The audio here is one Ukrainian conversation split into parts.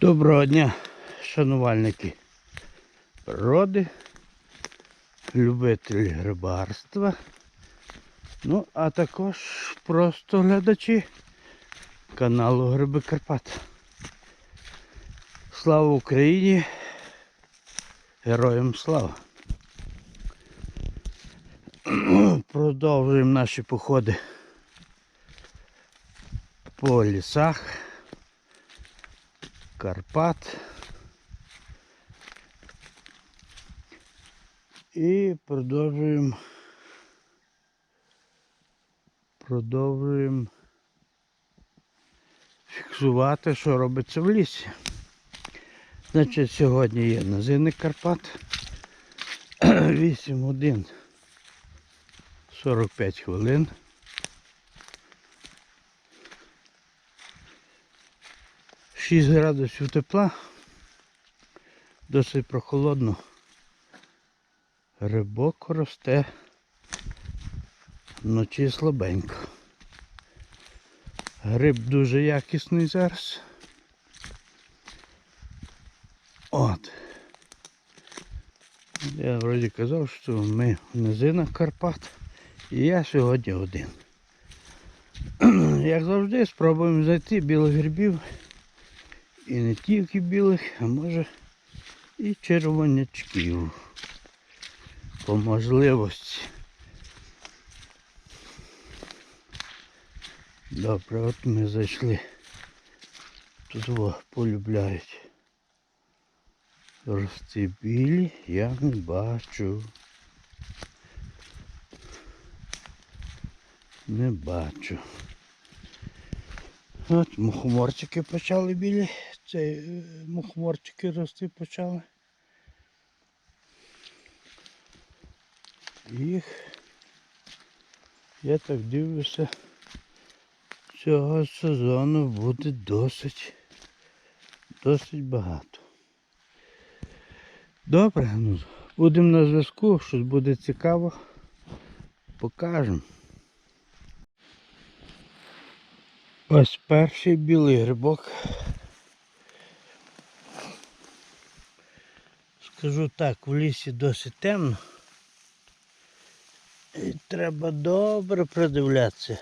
Доброго дня, шанувальники природи, любителі рибарства, ну а також просто глядачі каналу Гриби Карпат. Слава Україні! Героям слава! Продовжуємо наші походи по лісах. Карпат. І продовжуємо продовжуємо фіксувати, що робиться в лісі. Значить, сьогодні є називник Карпат. 8 годин 45 хвилин. Шість градусів тепла. Досить прохолодно. Рибок росте вночі слабенько. Гриб дуже якісний зараз. От. Я вроді казав, що ми в низинах Карпат. І я сьогодні один. Як завжди, спробуємо знайти білих грибів. І не тільки білих, а може і червонячків. По можливості. Добре, от ми зайшли. Тут о, полюбляють. Рости білі я не бачу. Не бачу. От мухоморчики почали білі. Це е, мухоморчики рости почали. Їх, я так дивлюся, цього сезону буде досить, досить багато. Добре, ну, будемо на зв'язку, щось буде цікаво, покажемо. Ось перший білий грибок. Скажу так, в лісі досить темно. І треба добре придивлятися,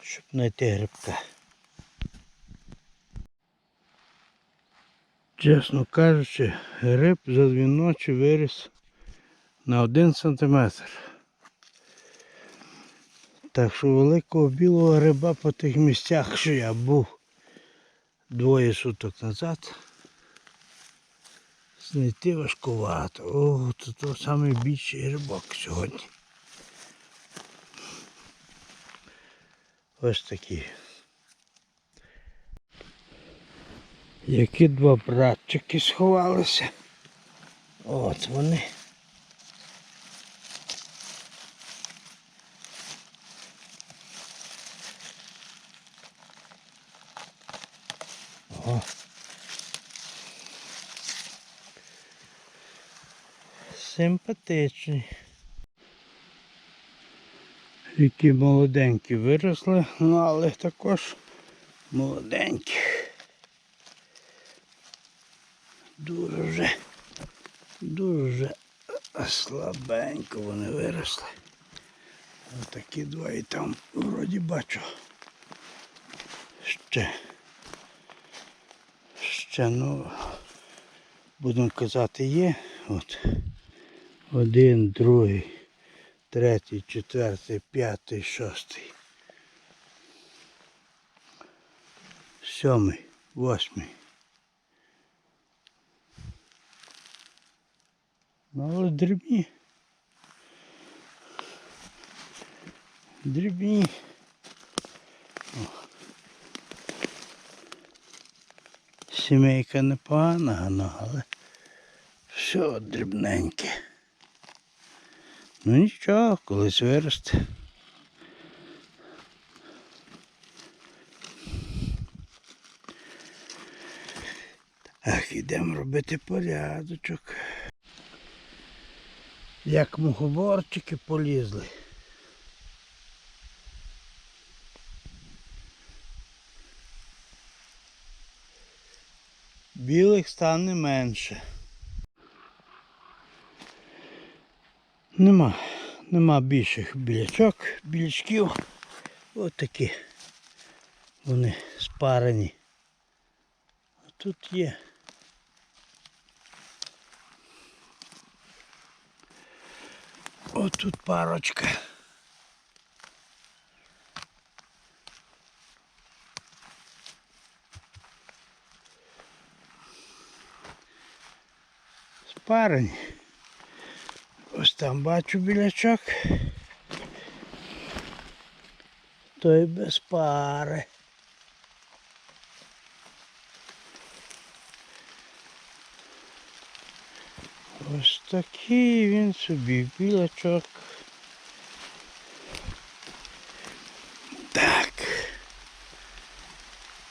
щоб знайти грибка. Чесно кажучи, гриб за дві ночі виріс на один сантиметр. Так що великого білого гриба по тих місцях, що я був двоє суток назад, знайти важкувато. О, це то найбільший грибок сьогодні. Ось такі. Які два братчики сховалися. От вони. О. Симпатичні. Які молоденькі виросли, ну але також молоденькі. Дуже, дуже слабенько вони виросли. Отакі два і там вроді бачу. Ще. Ще, ну, будемо казати, є. От. Один, другий, третій, четвертий, п'ятий, шостий. Сьомий, восьмий. Ну, але дрібні. Дрібні. О. Сімейка непогана, але все дрібненьке. Ну нічого, колись виросте. Ах, ідемо робити порядочок. Як мухоборчики полізли. білих стане менше. Нема, нема більших білячок, білячків. Ось такі. Вони спарені. А тут є. Ось тут парочка. Спарені. Ось там бачу білячок. Той без пари. Ось такий він собі білячок. Так.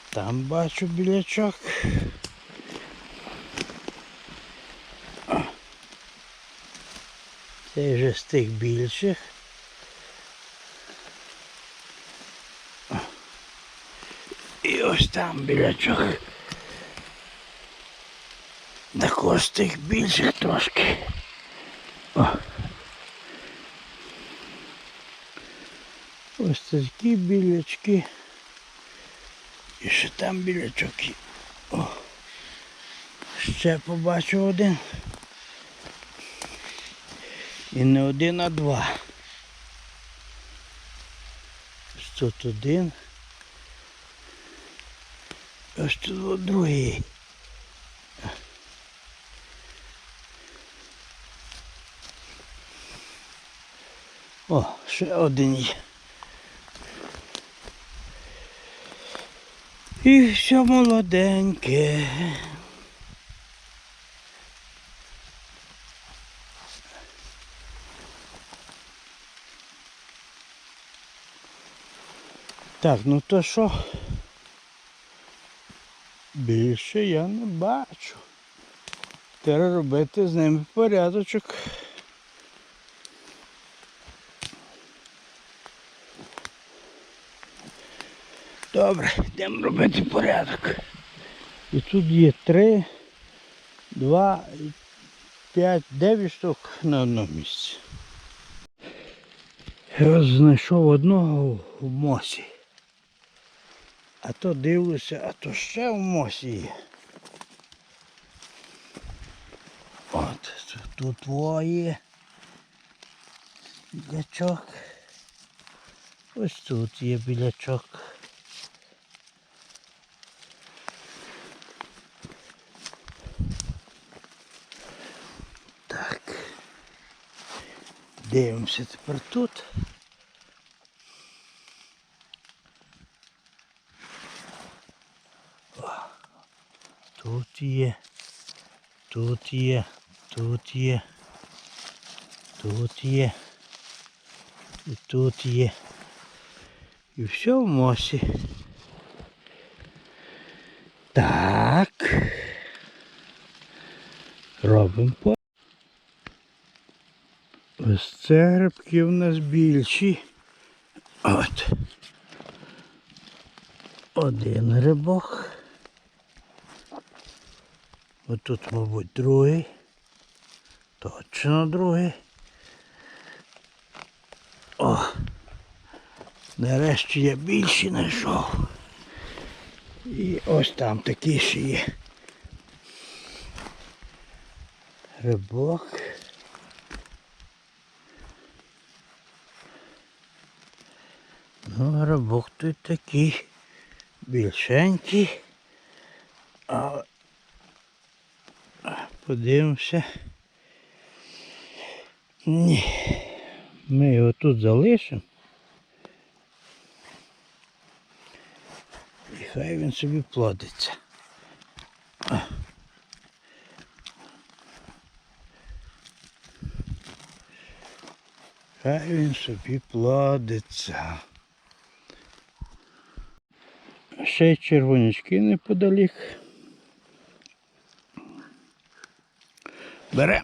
Там бачу білячок. Це вже з тих більших. І ось там білячок. Також з тих більших трошки. О. Ось такі білячки. І ще там білячок. О. Ще побачу один. І не один, а два. Ось тут один. Ось тут другий. О, ще один є. І все молоденьке. Так, ну то що? Більше я не бачу. Треба робити з ними порядочок. Добре, йдемо робити порядок. І тут є три, два, п'ять, дев'ять штук на одному місці. Я знайшов одного в мосі. А то дивлюся, а то ще в мосі є. От, тут двоє. Білячок. Ось тут є білячок. Так. Дивимося тепер тут. Тут є, тут є, тут є, тут є, і тут є. І все в мосі. Так. Робимо по. Ось це грибки в нас більші. От. Один грибок. Ось тут, мабуть, другий. Точно другий. О! Нарешті я більші знайшов. І ось там такі ще є. Грибок. Ну, грибок тут такий більшенький. А подивимося. Ні. Ми його тут залишимо. І хай він собі плодиться. Хай він собі плодиться. Ще й червонячки неподалік. Бере.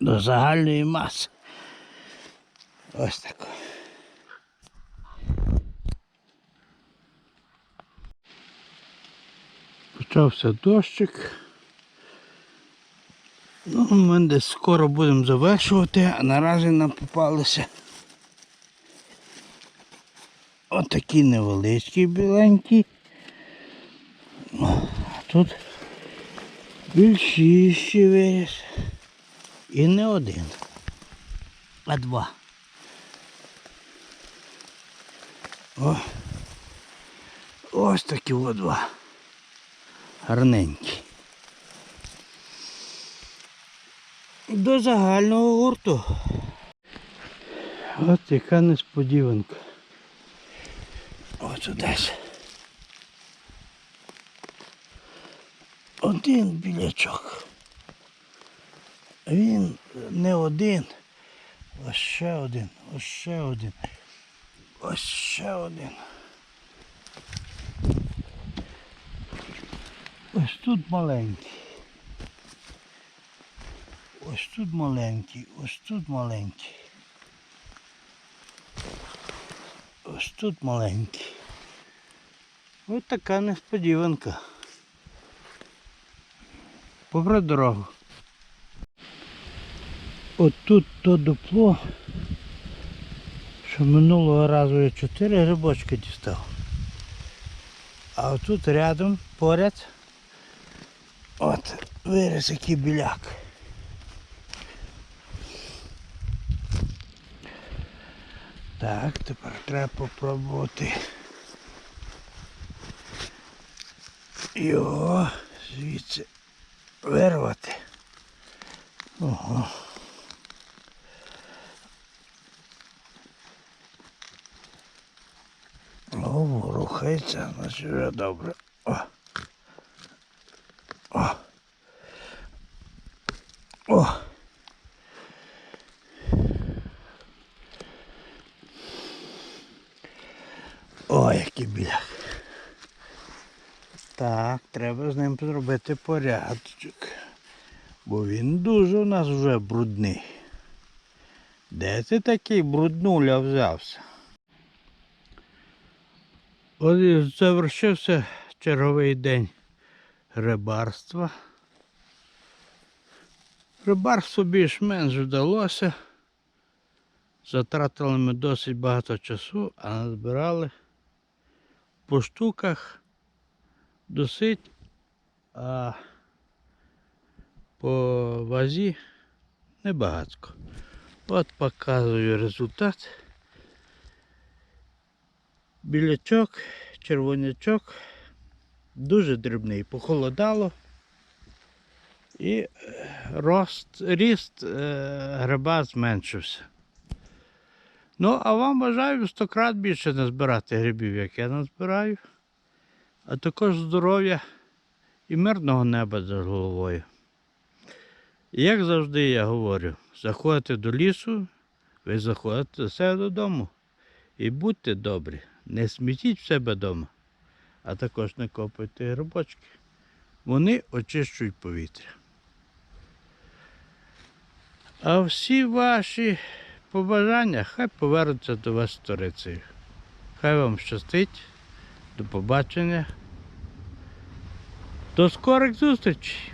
До загальної маси. Ось так. Почався дощик. Ну, ми десь скоро будемо завершувати, а наразі нам попалися отакі невеличкі біленькі. Тут більшіші виріс. І не один, а два. О, ось такі о два. Гарненькі. До загального гурту. От яка несподіванка. Ось десь. Один білячок. Він не один. Ось ще один, ось ще один. Ось ще один. Ось тут маленький. Ось тут маленький, ось тут маленький. Ось тут маленький. Ось така несподіванка. Попри дорогу. От тут то дупло, що минулого разу я чотири грибочки дістав. А отут рядом, поряд, от виріс який біляк. Так, тепер треба попробувати його звідси вирвати. Ого. О, рухається, значить вже добре. О. О. О. Ой, який біляк. Так, треба з ним зробити порядочок. Бо він дуже у нас вже брудний. Де ти такий бруднуля взявся? От завершився черговий день рибарства. Рибарство більш-менш вдалося. Затратили ми досить багато часу, а назбирали по штуках досить, а по вазі небагатко. От показую результат. Білячок, червонячок, дуже дрібний, похолодало. І е, рост, ріст е, гриба зменшився. Ну, а вам бажаю в 100 крат більше назбирати грибів, як я назбираю. А також здоров'я і мирного неба за головою. І як завжди я говорю, заходите до лісу, ви заходите до себе додому. І будьте добрі, не смітіть в себе вдома, а також не копайте грибочки. Вони очищують повітря. А всі ваші побажання хай повернуться до вас сторицею. Хай вам щастить. До побачення. До скорих зустрічей!